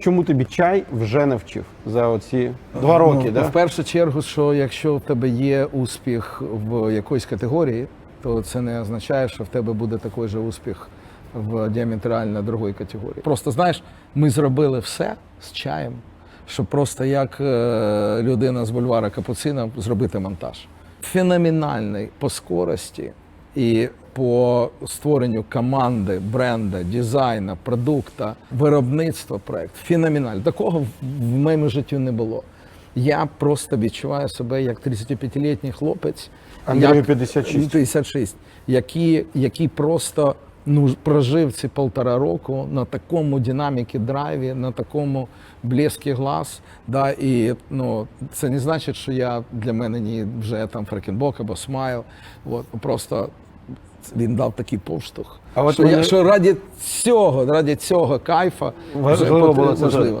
Чому тобі чай вже не вчив за оці два роки? Ну, да? В першу чергу, що якщо в тебе є успіх в якоїсь категорії, то це не означає, що в тебе буде такий же успіх в діаметрально другої категорії. Просто знаєш, ми зробили все з чаєм, щоб просто як е, людина з бульвара Капуцина зробити монтаж. Феноменальний по скорості і по створенню команди, бренда, дизайну, продукту, виробництва проект Феноменально. Такого в- в моєму житті не було. Я просто відчуваю себе як 35-літній хлопець. Андрію як- 56. 56, який, який просто ну, прожив ці полтора року на такому динаміки драйві, на такому блескі глаз. Да, і ну, це не значить, що я для мене не вже там Фрекенбок або Смайл. От, просто він дав такий поштовх. А от що, мене- я, що раді цього, раді цього кайфа Важливо було це важливо.